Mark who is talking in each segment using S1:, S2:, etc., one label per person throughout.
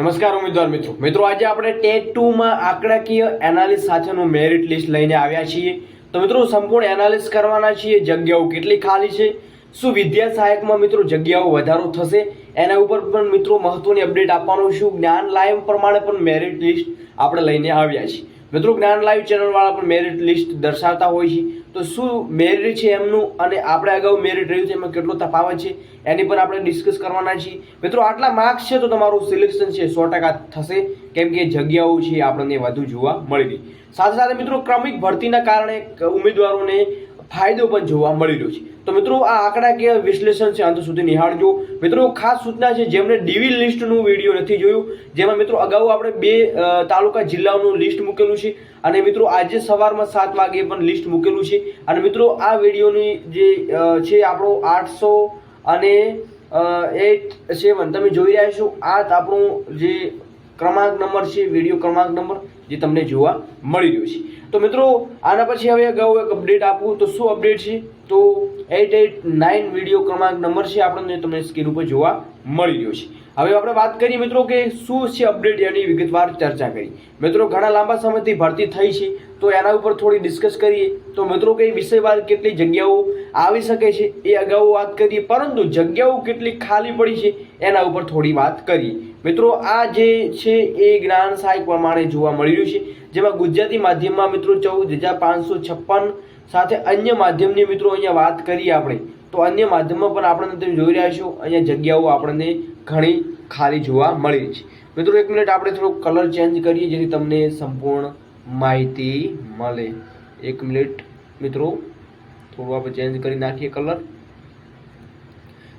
S1: નમસ્કાર ઉમેદવાર મિત્રો. મિત્રો, આજે આપણે ટેટ ટુમાં આંકડાકીય એનાલિસ સાથેનું મેરિટ લિસ્ટ લઈને આવ્યા છીએ. તો મિત્રો, સંપૂર્ણ એનાલિસ કરવાના છીએ. જગ્યાઓ કેટલી ખાલી છે? શું વિદ્યા સહાયકમાં મિત્રો જગ્યાઓ વધારો થશે? એના ઉપર પણ મિત્રો મહત્વની અપડેટ આપવાનું છું. જ્ઞાન લાઈવ પ્રમાણે પણ મેરિટ લિસ્ટ આપણે લઈને આવ્યા છીએ. મિત્રો, જ્ઞાન લાઈવ ચેનલવાળા પણ મેરિટ લિસ્ટ દર્શાવતા હોય છે. તો શું મેરિટ છે એમનું અને આપણે અગાઉ મેરિટ રહ્યું છે એમાં કેટલો તફાવત છે? એની પર આપણે ડિસ્કસ કરવાના છીએ. મિત્રો, આટલા માર્ક્સ છે તો તમારું સિલેક્શન છે સો ટકા થશે. કેમ કે જગ્યાઓ છે આપણને વધુ જોવા મળી ગઈ સાથે સાથે મિત્રો, ક્રમિક ભરતીના કારણે ઉમેદવારોને ફાયદો પણ જોવા મળી રહ્યો છે. તો મિત્રો, આ આંકડાકીય વિશ્લેષણ છે અંત સુધી નિહાળજો. મિત્રો, ખાસ સૂચના છે, જેમણે ડીવી લિસ્ટનું વીડિયો નથી જોયું, જેમાં મિત્રો અગાઉ આપણે બે તાલુકા જિલ્લાઓનું લિસ્ટ મૂકેલું છે અને મિત્રો આજે સવારમાં સાત વાગે પણ લિસ્ટ મૂકેલું છે. અને મિત્રો, આ વિડીયોની જે છે આપણો આઠસો અને એટ સેવન, તમે જોઈ રહ્યા છો, આ આપણું જે ક્રમાંક નંબર છે વીડિયો ક્રમાંક નંબર, જે તમને જોવા મળી રહ્યો છે. તો મિત્રો, આના પછી હવે અગાઉ એક અપડેટ આપું, તો શું અપડેટ છે? તો એટ એટ નાઇન વીડિયો ક્રમાંક નંબર છે, આપણને તમને સ્ક્રીન ઉપર જોવા મળી રહ્યો છે. હવે આપણે વાત કરીએ મિત્રો કે શું છે અપડેટ એની વિગતવાર ચર્ચા કરી. મિત્રો, ઘણા લાંબા સમયથી ભરતી થઈ છે, તો એના ઉપર થોડી ડિસ્કસ કરીએ. તો મિત્રો કે વિષયવાર કેટલી જગ્યાઓ આવી શકે છે, એ અગાઉ વાત કરીએ, પરંતુ જગ્યાઓ કેટલી ખાલી પડી છે, એના ઉપર થોડી વાત કરીએ. મિત્રો, આ જે છે એ જ્ઞાન સહાયક પ્રમાણે જોવા મળી રહ્યું છે, જેમાં ગુજરાતી માધ્યમમાં મિત્રો ચૌદ હજાર પાંચસો છપ્પન સાથે અન્ય માધ્યમની મિત્રો અહીંયા વાત કરીએ આપણે. તો અન્ય માધ્યમમાં પણ આપણને તમે જોઈ રહ્યા છો, અહીંયા જગ્યાઓ આપણને ઘણી ખાલી જોવા મળી છે. મિત્રો, એક મિનિટ આપણે થોડો કલર ચેન્જ કરીએ, જેથી તમને સંપૂર્ણ માહિતી મળે. એક મિનિટ, મિત્રો. થોડું આપણે ચેન્જ કરી નાખીએ કલર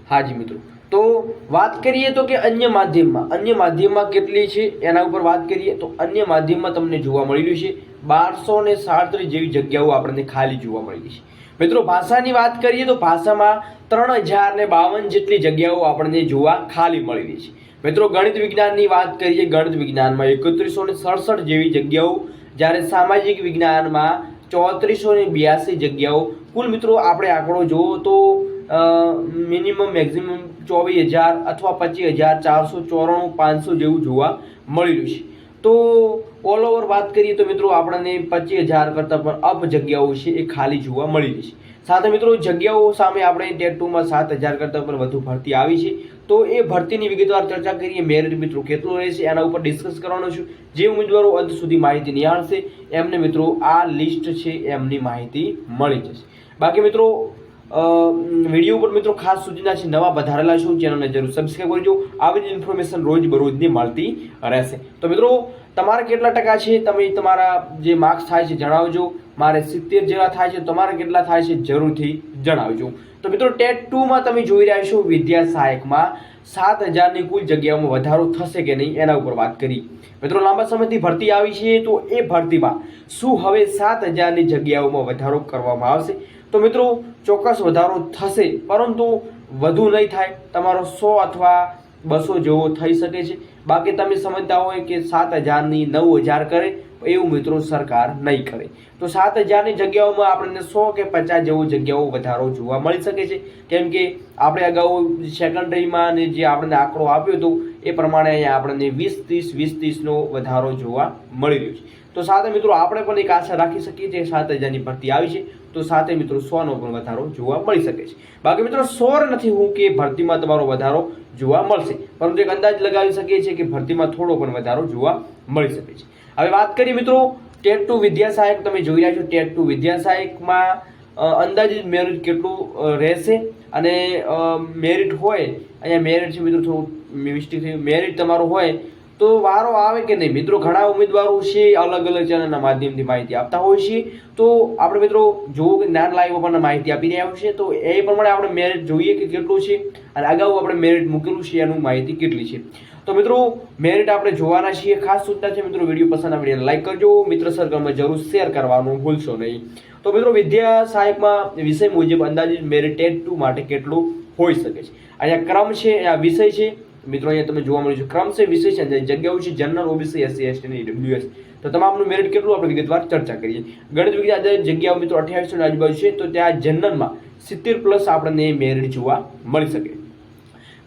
S1: હાજી મિત્રો. તો વાત કરીએ તો કે અન્ય માધ્યમમાં. અન્ય માધ્યમમાં કેટલી છે એના ઉપર વાત કરીએ તો અન્ય માધ્યમમાં તમને જોવા મળેલું છે બારસો ને સાડત્રીસ જેવી જગ્યાઓ આપણને ખાલી જોવા મળેલી છે. મિત્રો, ભાષાની વાત કરીએ તો ભાષામાં ત્રણ હજાર ને બાવન જેટલી જગ્યાઓ આપણને જોવા ખાલી મળેલી છે. મિત્રો, ગણિત વિજ્ઞાનની વાત કરીએ, ગણિત વિજ્ઞાનમાં એકત્રીસો ને સડસઠ જેવી જગ્યાઓ, જ્યારે સામાજિક વિજ્ઞાનમાં ચોત્રીસો ને બ્યાસી જગ્યાઓ. કુલ મિત્રો, આપણે આંકડો જોવો તો મિનિમમ મેક્સિમમ ચોવીસ હજાર અથવા પચીસ હજાર ચારસો ચોરાણું, પાંચસો જેવું જોવા મળી રહ્યું છે. તો ઓલ ઓવર વાત કરીએ તો મિત્રો આપણને પચીસ હજાર કરતાં પણ અપ જગ્યાઓ છે એ ખાલી જોવા મળી રહી છે. સાથે મિત્રો જગ્યાઓ સામે આપણે ટેટ ટુમાં સાત હજાર કરતાં પણ વધુ ભરતી આવી છે. તો એ ભરતીની વિગતવાર ચર્ચા કરીએ મેરિટ મિત્રો કેટલું રહેશે એના ઉપર ડિસ્કસ કરવાનો છું. જે ઉમેદવારો અંત સુધી માહિતી નિહાળશે, એમને મિત્રો આ લિસ્ટ છે એમની માહિતી મળી જશે. બાકી મિત્રો વીડિયો ઉપર મિત્રો ખાસ સૂચના છે, નવા વધારેલા છો ચેનલને જરૂર સબસ્ક્રાઈબ કરજો આવી જ ઇન્ફોર્મેશન રોજ બરોજની મળતી રહેશે. તો મિત્રો, તમારા કેટલા ટકા છે? તમે તમારા જે માર્ક્સ થાય છે, જણાવજો. મારે સિત્તેર જેવા થાય છે, તમારા કેટલા થાય છે, જરૂરથી જણાવજો. તો મિત્રો, ટેટ ટુમાં તમે જોઈ રહ્યા છો વિદ્યા સહાયકમાં સાત હજારની કુલ જગ્યાઓમાં વધારો થશે કે નહીં એના ઉપર વાત કરી. મિત્રો, લાંબા સમયથી ભરતી આવી છે તો એ ભરતીમાં શું હવે સાત હજારની જગ્યાઓમાં વધારો કરવામાં આવશે? તો મિત્રો, ચોક્કસ વધારો થશે, પરંતુ વધુ નહીં થાય. તમારો સો અથવા બસો જેવો થઈ શકે છે. બાકી તમે સમજતા હોય કે સાત હજારની નવ હજાર કરે એવું મિત્રો સરકાર નહીં કરે. તો સાત હજારની જગ્યાઓમાં આપણને સો કે પચાસ જેવો જગ્યાઓ વધારો જોવા મળી શકે છે. કેમ કે આપણે અગાઉ સેકન્ડરીમાં જે આપણને આંકડો આપ્યો હતો, એ પ્રમાણે અહીંયા આપણને વીસ, ત્રીસ, વીસ, ત્રીસનો વધારો જોવા મળી રહ્યો છે. તો સાથે મિત્રો, આપણે પણ એક આશા રાખી શકીએ છીએ સાત હજારની ભરતી આવી છે. તો સાથે મિત્રો સોનો પણ વધારો જોવા મળી શકે છે. બાકી મિત્રો સોર નથી હું કે ભરતીમાં તમારો વધારો જોવા મળશે, પરંતુ એક અંદાજ લગાવી શકીએ છીએ કે ભરતીમાં થોડો પણ વધારો જોવા મળી શકે છે. હવે વાત કરીએ મિત્રો ટેટ ટુ વિદ્યા સહાયક, તમે જોઈ રહ્યા છો ટેટ ટુ વિદ્યા સહાયકમાં અંદાજિત મેરિટ કેટલું રહેશે અને મેરિટ હોય, અહીંયા મેરિટ છે મિત્રો થોડું મિસ્ટેક થયું મેરિટ તમારું હોય તો વારો આવે કે નહીં? મિત્રો, ઘણા ઉમેદવારો છે અલગ અલગ ચેનલના માધ્યમથી માહિતી આપતા હોય છે. તો આપણે મિત્રો જોવું કે જ્ઞાન લાઈવ આપણને માહિતી આપી રહ્યા છે, તો એ પ્રમાણે આપણે મેરિટ જોઈએ કે કેટલું છે અને અગાઉ આપણે મેરિટ મૂકેલું છે, એનું માહિતી કેટલી છે. તો મિત્રો મેરિટ આપણે જોવાના છીએ. ખાસ સૂચના છે, મિત્રો, વીડિયો પસંદ આવે લાઈક કરજો. મિત્ર સર્કલમાં જરૂર શેર કરવાનું ભૂલશો નહીં. તો મિત્રો, વિદ્યા સહાયકમાં વિષય મુજબ અંદાજિત મેરિટ ટેટ ટુ માટે કેટલું હોઈ શકે છે? અહીંયા ક્રમ છે આ વિષય છે. મિત્રો, અહીંયા તમે જોવા મળ્યું છે. ક્રમ છે વિષય છે. જગ્યાઓ છે જનરલ ઓબીસી, એસસી, એસટી અને ઈડબ્લ્યુએસ તો તમામનું મેરિટ કેટલું? આપણે વિગતવાર ચર્ચા કરીએ. ગણિત વિજ્ઞાન જગ્યાઓ મિત્રો અઠ્યાવીસો આજુબાજુ છે. તો ત્યાં જનરલમાં સિત્તેર પ્લસ આપણને મેરિટ જોવા મળી શકે.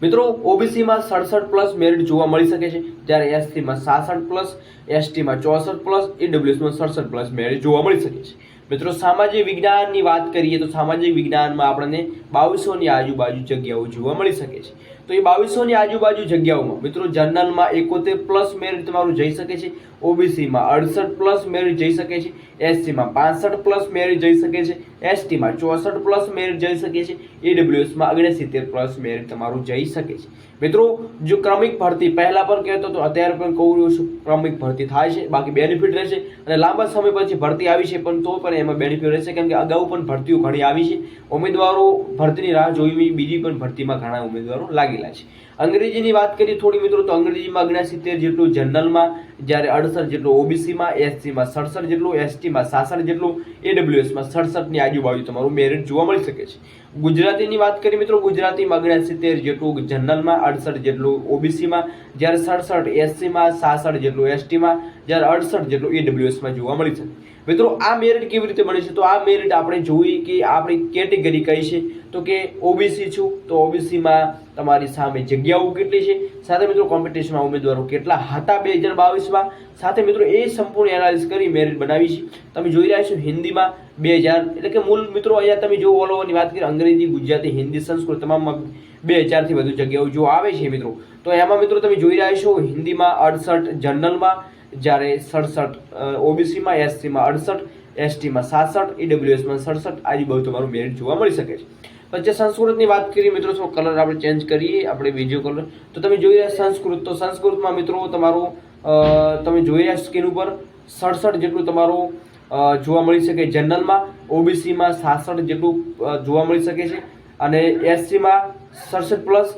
S1: મિત્રો, ઓબીસીમાં સડસઠ પ્લસ મેરિટ જોવા મળી શકે છે. જ્યારે એસસીમાં સાસઠ પ્લસ એસટીમાં ચોસઠ પ્લસ ઈડબ્લ્યુએસમાં સડસઠ પ્લસ મેરિટ જોવા મળી શકે છે. મિત્રો, સામાજિક વિજ્ઞાનની વાત કરીએ તો સામાજિક વિજ્ઞાનમાં આપણને બાવીસોની આજુબાજુ જગ્યાઓ જોવા મળી શકે છે. તો એ બાવીસોની આજુબાજુ જગ્યાઓમાં મિત્રો, જર્નલમાં એકોતેર પ્લસ મેરિટ તમારું જઈ શકે છે. ઓબીસીમાં અડસઠ પ્લસ મેરિટ જઈ શકે છે, એસસીમાં પાસઠ પ્લસ મેરિટ જઈ શકે છે, એસટીમાં ચોસઠ પ્લસ મેરિટ જઈ શકે છે, ઈડબ્લ્યુએસમાં ઓગણસિત્તેર પ્લસ મેરિટ તમારું જઈ શકે છે. મિત્રો, જો ક્રમિક ભરતી પહેલાં પણ કહેતો તો અત્યારે પણ કહું છું, ક્રમિક ભરતી થાય છે, બાકી બેનિફિટ રહેશે અને લાંબા સમય પછી ભરતી આવી છે, પણ તો પણ એમાં બેનિફિટ રહેશે, કેમ કે અગાઉ પણ ભરતીઓ ઘણી આવી છે. ઉમેદવારો ભરતીની રાહ જોઈ બીજી પણ ભરતીમાં ઘણા ઉમેદવારો લાગેલા છે. અંગ્રેજીની વાત કરીએ થોડી, મિત્રો, તો અંગ્રેજીમાં ઓગણસિત્તેર જેટલું જનરલમાં જ્યારે અડસઠ જેટલું ઓબીસીમાં એસસીમાં સડસઠ જેટલું એસટીમાં સાસઠ જેટલું એડબ્લ્યુએસમાં સડસઠની આજુબાજુ તમારું મેરિટ જોવા મળી શકે છે. ગુજરાતીની વાત કરીએ મિત્રો, ગુજરાતીમાં ઓગણસિત્તેર જેટલું જનરલમાં અડસઠ જેટલું ઓબીસીમાં જ્યારે સડસઠ એસસીમાં સાસઠ જેટલું એસટીમાં જ્યારે અડસઠ જેટલું ઈડબ્લ્યુએસમાં જોવા મળી શકે. મિત્રો, આ મેરિટ કેવી રીતે બને છે? તો આ મેરિટ આપણે જોઈએ કે આપણી કેટેગરી કઈ છે? તો કે ઓબીસી છું, તો ઓબીસીમાં તમારી સામે જગ્યાઓ કેટલી છે? સાથે મિત્રો કોમ્પિટિશનમાં ઉમેદવારો કેટલા હતા બે હજાર બાવીસમાં? સાથે મિત્રો, એ સંપૂર્ણ એનાલિસિસ કરી મેરિટ બનાવી છે. તમે જોઈ રહ્યા છો, હિન્દીમાં બે હજાર, એટલે કે મૂળ મિત્રો, અહીંયા તમે જો ઓલ ઓવરની વાત કરીએ, અંગ્રેજી, ગુજરાતી, હિન્દી સંસ્કૃત તમામમાં બે હજારથી વધુ જગ્યાઓ જો આવે છે મિત્રો. તો એમાં મિત્રો, તમે જોઈ રહ્યા છો, હિન્દીમાં અડસઠ, જનરલમાં જ્યારે સડસઠ ઓબીસીમાં એસસીમાં અડસઠ એસટીમાં સાસઠ ઈડબ્લ્યુએસમાં સડસઠ આજુબાજુ તમારું મેરિટ જોવા મળી શકે છે. પછી સંસ્કૃતની વાત કરીએ, મિત્રો તો કલર આપણે ચેન્જ કરીએ, આપણે બીજો કલર તો તમે જોઈ રહ્યા સંસ્કૃત, તો સંસ્કૃતમાં, મિત્રો, તમારું તમે જોઈ રહ્યા સ્કીન ઉપર, સડસઠ જેટલું તમારું જોવા મળી શકે જનરલમાં ઓબીસીમાં સાસઠ જેટલું જોવા મળી શકે છે. અને એસસીમાં સડસઠ પ્લસ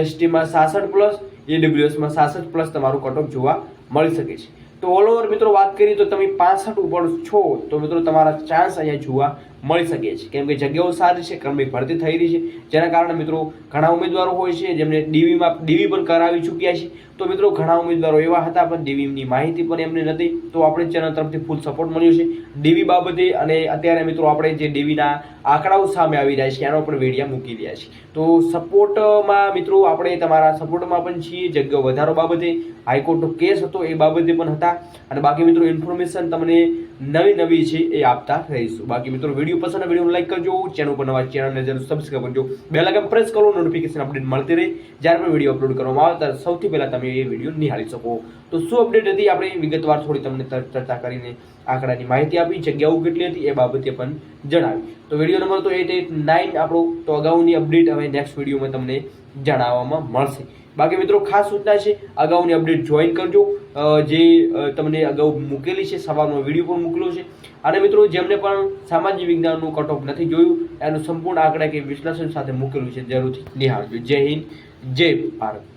S1: એસટીમાં સાસઠ પ્લસ ઈડબ્લ્યુએસમાં સાસઠ પ્લસ તમારું કટઓફ જોવા મળી શકે છે. તો ઓલ ઓવર મિત્રો વાત કરીએ તો તમે પાસઠ ઉપર છો, તો મિત્રો તમારા ચાન્સ અહીંયા જોવા મળી શકે છે. કેમ કે જગ્યાઓ સારી છે ક્રમિક ભરતી થઈ રહી છે. જેના કારણે મિત્રો ઘણા ઉમેદવારો હોય છે જેમને ડીવીમાં ડીવી પણ કરાવી ચૂક્યા છે. તો મિત્રો ઘણા ઉમેદવારો એવા હતા, પણ ડીવીની માહિતી પણ એમને નથી તો આપણે ચેનલ તરફથી ફૂલ સપોર્ટ મળ્યો છે. ડીવી બાબતે અને અત્યારે મિત્રો આપણે જે ડીવીના આંકડાઓ સામે આવી રહ્યા છે એનો પણ વેડિયા મૂકી રહ્યા છે તો સપોર્ટમાં મિત્રો આપણે તમારા સપોર્ટમાં પણ છીએ, જગ્યાઓ વધારો બાબતે. હાઈકોર્ટનો કેસ હતો, એ બાબતે પણ હતા. અને બાકી મિત્રો ઇન્ફોર્મેશન તમને નવી નવી છે, એ આપતા રહીશું. બાકી મિત્રો વીડિયો પસંદ વીડિયો લાઈક કરજો ચેનલ પર નવા ચેનલને જરૂર સબસ્ક્રાઈબ કરજો. બે લાગે પ્રેસ કરો નોટિફિકેશન અપડેટ મળતી રહે. જ્યારે પણ વીડિયો અપલોડ કરવામાં આવે, ત્યારે સૌથી પહેલાં તમે એ વીડિયો નિહાળી શકો. તો શું અપડેટ હતી? આપણે વિગતવાર થોડી તમને ચર્ચા કરીને આંકડાની માહિતી આપી. જગ્યાઓ કેટલી હતી એ બાબતે પણ જણાવી. તો વીડિયો નંબર તો એટ એટ નાઇન આપણો. તો અગાઉની અપડેટ હવે નેક્સ્ટ વિડીયોમાં તમને જણાવવામાં મળશે. બાકી મિત્રો ખાસ સૂચના છે, અગાઉની અપડેટ જોઈન કરજો. જે તમને અગાઉ મૂકેલી છે, સવારનો વીડિયો પણ મૂકેલો છે. અને મિત્રો જેમને પણ સામાજિક વિજ્ઞાનનું કટ ઓફ નથી જોયું, એનું સંપૂર્ણ આંકડા કે વિશ્લેષણ સાથે મૂકેલું છે, જરૂરથી નિહાળજો. જય હિન્દ, જય ભારત.